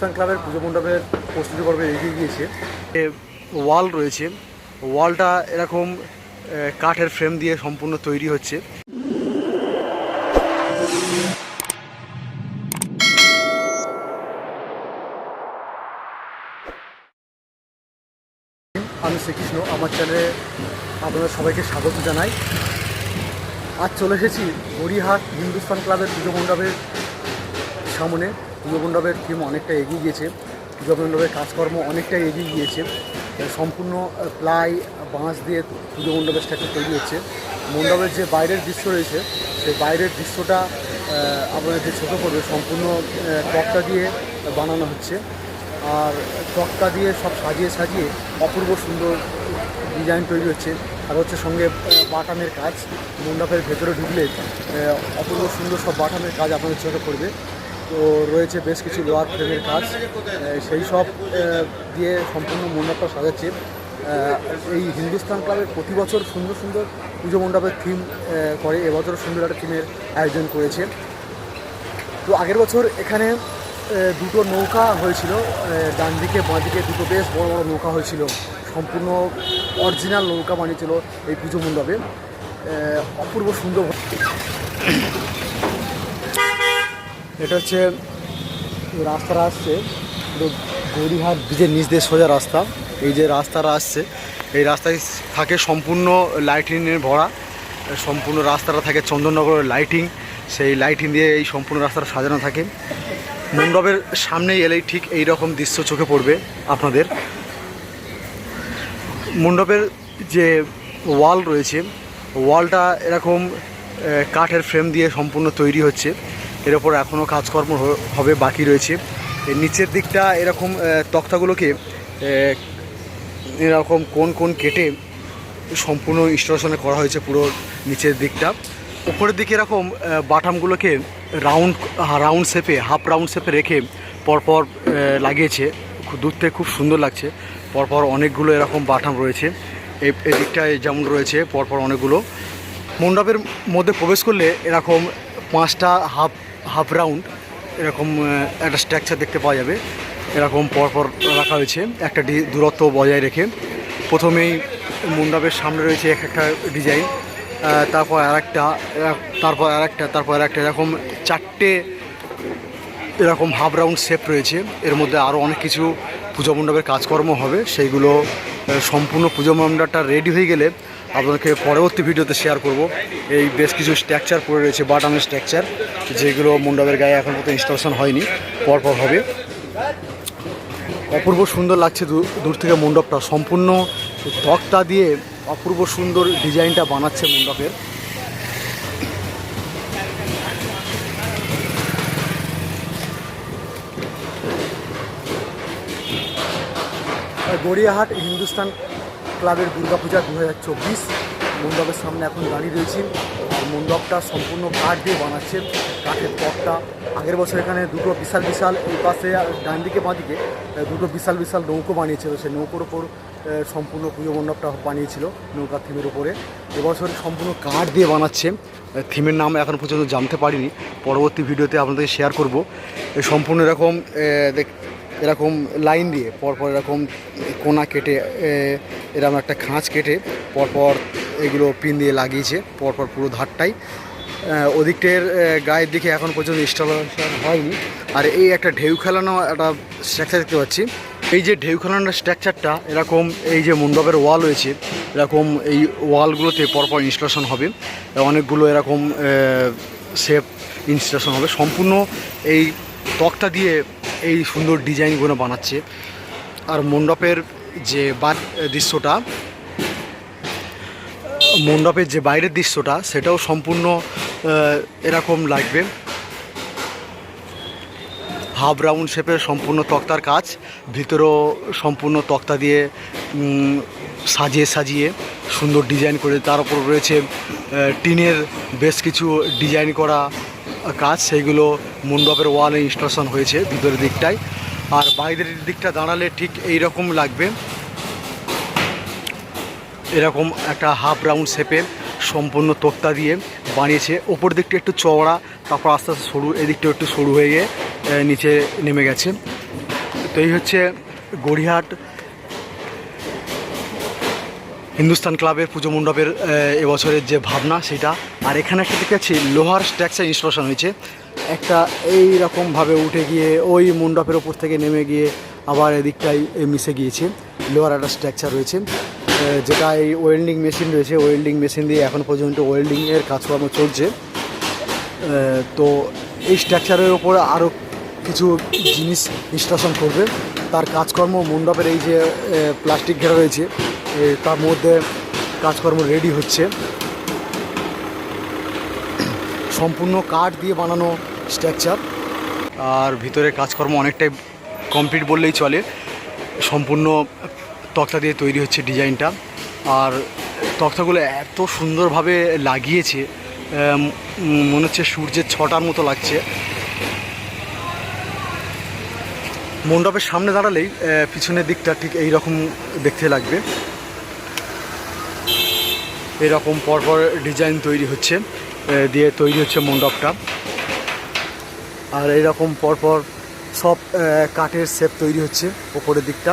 হিন্দুস্তান ক্লাবের পুজো মণ্ডপের প্রস্তুতি পর্বে এগিয়ে গিয়েছে। এ ওয়াল রয়েছে। ওয়ালটা এরকম কাঠের ফ্রেম দিয়ে সম্পূর্ণ তৈরি হচ্ছে। আমি শ্রীকৃষ্ণ আমার চ্যানেলে আপনাদের সবাইকে স্বাগত জানাই। আজ চলে এসেছি গড়িহাট হিন্দুস্তান ক্লাবের পুজো মণ্ডপের সামনে। মণ্ডপের থিম অনেকটা এগিয়ে গিয়েছে। মণ্ডপের কাজকর্ম অনেকটাই এগিয়ে গিয়েছে। সম্পূর্ণ প্লাই, বাঁশ দিয়ে পুজো মণ্ডপের স্ট্রাকচার তৈরি হচ্ছে। মণ্ডপের যে বাইরের দৃশ্য রয়েছে, সেই বাইরের দৃশ্যটা আপনাদের যে চোখে পড়বে সম্পূর্ণ তক্তা দিয়ে বানানো হচ্ছে। আর তক্তা দিয়ে সব সাজিয়ে সাজিয়ে অপূর্ব সুন্দর ডিজাইন তৈরি হচ্ছে। আর হচ্ছে সঙ্গে বাটামের কাজ। মণ্ডপের ভেতরে ঢুকলে অপূর্ব সুন্দর সব বাটামের কাজ আপনাদের চোখে পড়বে তো রয়েছে বেশ কিছু লোয়ার ফ্রেমের কাজ। সেই সব দিয়ে সম্পূর্ণ মণ্ডপটা সাজাচ্ছে। এই হিন্দুস্তান ক্লাবের প্রতি বছর সুন্দর সুন্দর পুজো মণ্ডপের থিম করে। এবছর সুন্দর একটা থিমের আয়োজন করেছে। তো আগের বছর এখানে দুটো নৌকা হয়েছিল। ডান দিকে, বাঁ দিকে দুটো বেশ বড় বড় নৌকা হয়েছিল। সম্পূর্ণ অরিজিনাল নৌকা বানিয়েছিল এই পুজো মণ্ডপে। অপূর্ব সুন্দর এটা হচ্ছে রাস্তাটা আসছে গৌরীহাট ব্রিজের নিচ দিয়ে সোজা রাস্তা। এই যে রাস্তাটা আসছে, এই রাস্তায় থাকে সম্পূর্ণ লাইটিংয়ের ভরা। সম্পূর্ণ রাস্তাটা থাকে চন্দননগরের লাইটিং সেই লাইটিং দিয়ে এই সম্পূর্ণ রাস্তাটা সাজানো থাকে। মণ্ডপের সামনেই এলেই ঠিক এই রকম দৃশ্য চোখে পড়বে আপনাদের। মণ্ডপের যে ওয়াল রয়েছে ওয়ালটা এরকম কাঠের ফ্রেম দিয়ে সম্পূর্ণ তৈরি হচ্ছে। এর ওপর এখনও কাজকর্ম হবে, বাকি রয়েছে। নিচের দিকটা এরকম তক্তাগুলোকে এরকম কোন কোন কেটে সম্পূর্ণ ইনস্টলেশনে করা হয়েছে পুরো নিচের দিকটা। উপরের দিকে এরকম বাটামগুলোকে রাউন্ড রাউন্ড শেপে, হাফ রাউন্ড শেপে রেখে পরপর লাগিয়েছে। খুব দূর থেকে খুব সুন্দর লাগছে। পরপর অনেকগুলো এরকম বাটাম রয়েছে। এই এদিকটায় যেমন রয়েছে, পরপর অনেকগুলো। মণ্ডপের মধ্যে প্রবেশ করলে এরকম পাঁচটা হাফ হাফ রাউন্ড এরকম একটা স্ট্রাকচার দেখতে পাওয়া যাবে। এরকম পরপর রাখা হয়েছে, একটা দূরত্ব বজায় রেখে। প্রথমেই মণ্ডপের সামনে রয়েছে এক একটা ডিজাইন তারপর আরেকটা এরা- তারপর আরেকটা, তারপর আর একটা এরকম চারটে, এরকম হাফ রাউন্ড শেপ রয়েছে। এর মধ্যে আরও অনেক কিছু পুজো মণ্ডপের কাজকর্ম হবে। সেইগুলো সম্পূর্ণ পুজো মণ্ডপটা রেডি হয়ে গেলে আপনাদেরকে পরবর্তী ভিডিওতে শেয়ার করব। এই বেশ কিছু স্ট্রাকচার পড়ে রয়েছে বাটামের স্ট্রাকচার যেগুলো মণ্ডপের গায়ে এখন পর্যন্ত ইনস্টলেশন হয়নি, পরপর হবে। অপূর্ব সুন্দর লাগছে দূর থেকে মণ্ডপটা সম্পূর্ণ তক্তা দিয়ে অপূর্ব সুন্দর ডিজাইনটা বানাচ্ছে মণ্ডপের গড়িয়াহাট, হিন্দুস্তান ক্লাবের দুর্গাপূজা দু হাজার চব্বিশ। মণ্ডপের সামনে এখন দাঁড়িয়ে রয়েছি মণ্ডপটা সম্পূর্ণ কাঠ দিয়ে বানাচ্ছে। কাঠের পটটা। আগের বছর এখানে দুটো বিশাল বিশাল এই পাশে ডান দিকে, বাঁ দিকে দুটো বিশাল বিশাল নৌকো বানিয়েছিল। সেই নৌকোর ওপর সম্পূর্ণ পুজো মণ্ডপটা বানিয়েছিল নৌকা থিমের উপরে। এবছর সম্পূর্ণ কাঠ দিয়ে বানাচ্ছে। থিমের নাম এখন পর্যন্ত জানতে পারিনি। পরবর্তী ভিডিওতে আপনাদের শেয়ার করব। সম্পূর্ণ এরকম এরকম লাইন দিয়ে পরপর এরকম কোনা কেটে এরকম একটা খাঁজ কেটে পরপর এগুলো পিন দিয়ে লাগিয়েছে, পরপর পুরো ধারটাই। ওদিকটের গায়ের দিকে এখন পর্যন্ত ইনস্টলেশন হয়নি। আর এই একটা ঢেউ খেলানো একটা স্ট্রাকচার দেখতে পাচ্ছি। এই যে ঢেউ খেলানোর স্ট্রাকচারটা এরকম এই যে মণ্ডপের ওয়াল রয়েছে, এরকম এই ওয়ালগুলোতে পরপর ইনস্টলেশন হবে। অনেকগুলো এরকম শেপ ইনস্টলেশন হবে। সম্পূর্ণ এই তক্তা দিয়ে এই সুন্দর ডিজাইনগুলো বানাচ্ছে। আর মণ্ডপের যে বা দৃশ্যটা, মণ্ডপের যে বাইরের দৃশ্যটা, সেটাও সম্পূর্ণ এরকম লাগবে। হাফ রাউন্ড শেপের সম্পূর্ণ তক্তার কাজ, ভিতরেও সম্পূর্ণ তক্তা দিয়ে সাজিয়ে সাজিয়ে সুন্দর ডিজাইন করে তার উপর রয়েছে টিনের বেশ কিছু ডিজাইন করা কাজ, সেইগুলো মণ্ডপের ওয়ালে ইনস্টলেশন হয়েছে ভিতরের দিকটায়। আর বাইরের দিকটা দাঁড়ালে ঠিক এই রকম লাগবে। এরকম একটা হাফ রাউন্ড শেপের সম্পূর্ণ তক্তা দিয়ে বানিয়েছে। ওপর দিকটা একটু চওড়া, তারপর আস্তে আস্তে সরু, এদিকটা একটু সরু হয়ে গিয়ে নিচে নেমে গেছে। তো এই হচ্ছে গড়িয়াহাট হিন্দুস্তান ক্লাবের পুজো মণ্ডপের এবছরের যে ভাবনা সেটা। আর এখানে একটা দেখেছি লোহার স্ট্রাকচার ইনস্টলেশন হয়েছে। একটা এই রকমভাবে উঠে গিয়ে ওই মণ্ডপের ওপর থেকে নেমে গিয়ে আবার এদিকটাই মিশে গিয়েছে। লোহার একটা স্ট্রাকচার রয়েছে। যেটা এই ওয়েল্ডিং মেশিন রয়েছে, ওয়েল্ডিং মেশিন দিয়ে এখন পর্যন্ত ওয়েল্ডিংয়ের কাজকর্ম চলছে। তো এই স্ট্রাকচারের ওপর আরও কিছু জিনিস ইনস্টলেশন করবে। তার কাজকর্ম মণ্ডপের এই যে প্লাস্টিক ঘেরা রয়েছে তার মধ্যে কাজকর্ম রেডি হচ্ছে। সম্পূর্ণ কাঠ দিয়ে বানানো স্ট্রাকচার আর ভিতরে কাজকর্ম অনেকটাই কমপ্লিট বললেই চলে। সম্পূর্ণ তক্তা দিয়ে তৈরি হচ্ছে ডিজাইনটা। আর তক্তাগুলো এত সুন্দরভাবে লাগিয়েছে মনে হচ্ছে সূর্যের ছটার মতো লাগছে। মণ্ডপের সামনে দাঁড়ালেই পিছনের দিকটা ঠিক এই রকম দেখতে লাগবে। এরকম পরপর ডিজাইন তৈরি হচ্ছে দিয়ে তৈরি হচ্ছে মণ্ডপটা। আর এরকম পরপর সব কাঠের শেপ তৈরি হচ্ছে ওপরের দিকটা।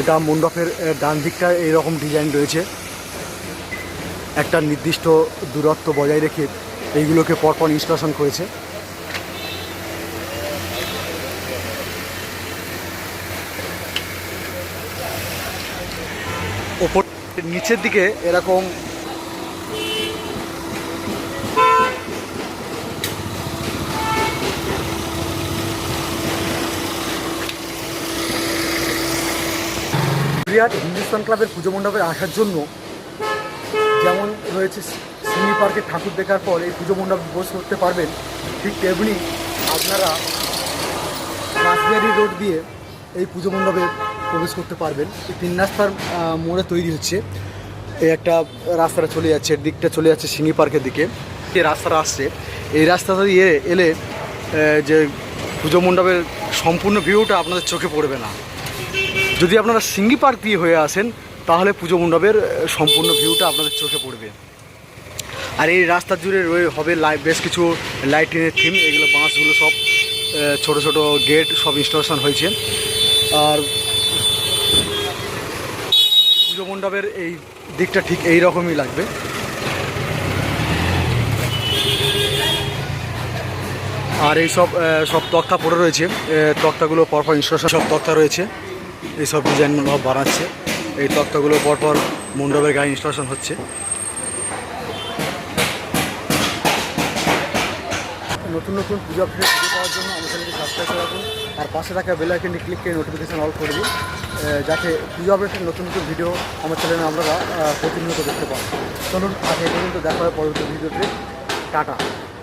এটা মণ্ডপের ডান দিকটা এইরকম ডিজাইন রয়েছে। একটা নির্দিষ্ট দূরত্ব বজায় রেখে এইগুলোকে পরপর ইনস্টলেশন করেছে। ওপর নিচের দিকে এরকম বিরাট হিন্দুস্তান ক্লাবের পুজো মণ্ডপে আসার জন্য যেমন রয়েছে সিমি পার্কে ঠাকুর দেখার পর এই পুজো মণ্ডপে বস করতে পারবেন, ঠিক তেমনি আপনারা কাশবিহারি রোড দিয়ে এই পুজো মণ্ডপে প্রবেশ করতে পারবেন। এই তিন রাস্তার মোড়ে তৈরি হচ্ছে। এই একটা রাস্তাটা চলে যাচ্ছে দিকটা চলে যাচ্ছে সিঙ্গি পার্কের দিকে। যে রাস্তাটা আসছে, এই রাস্তাটা দিয়ে এলে যে পুজো মণ্ডপের সম্পূর্ণ ভিউটা আপনাদের চোখে পড়বে না। যদি আপনারা সিঙ্গি পার্ক দিয়ে হয়ে আসেন, তাহলে পুজো মণ্ডপের সম্পূর্ণ ভিউটা আপনাদের চোখে পড়বে। আর এই রাস্তা জুড়ে রয়ে হবে লাই, বেশ কিছু লাইটিংয়ের থিম, এগুলো বাঁশগুলো সব ছোট ছোট গেট সব ইনস্টলেশন হয়েছে। আর পুজো মণ্ডপের এই দিকটা ঠিক এই রকমই লাগবে। আর এই সব সব তক্তা পড়ে রয়েছে। তক্তাগুলো পরপর ইনস্টলেশন, সব তক্তা রয়েছে। এই সব ডিজাইনগুলো বানাচ্ছে। এই তক্তাগুলো পরপর মণ্ডপের গায়ে ইনস্টলেশন হচ্ছে। নতুন নতুন পুজো আপডেট ভিডিও পাওয়ার জন্য আমার চ্যানেলটি সাবস্ক্রাইব করে রাখুন। আর পাশে থাকা বেল আইকনটি ক্লিক করে নোটিফিকেশান অল করে দিন যাতে পুজো আপডেটের নতুন নতুন ভিডিও আমার চ্যানেলে আমরা প্রতিনিয়ত দেখতে পান চলুন আগে পর্যন্ত দেখা হয় পরবর্তী ভিডিওতে টাটা।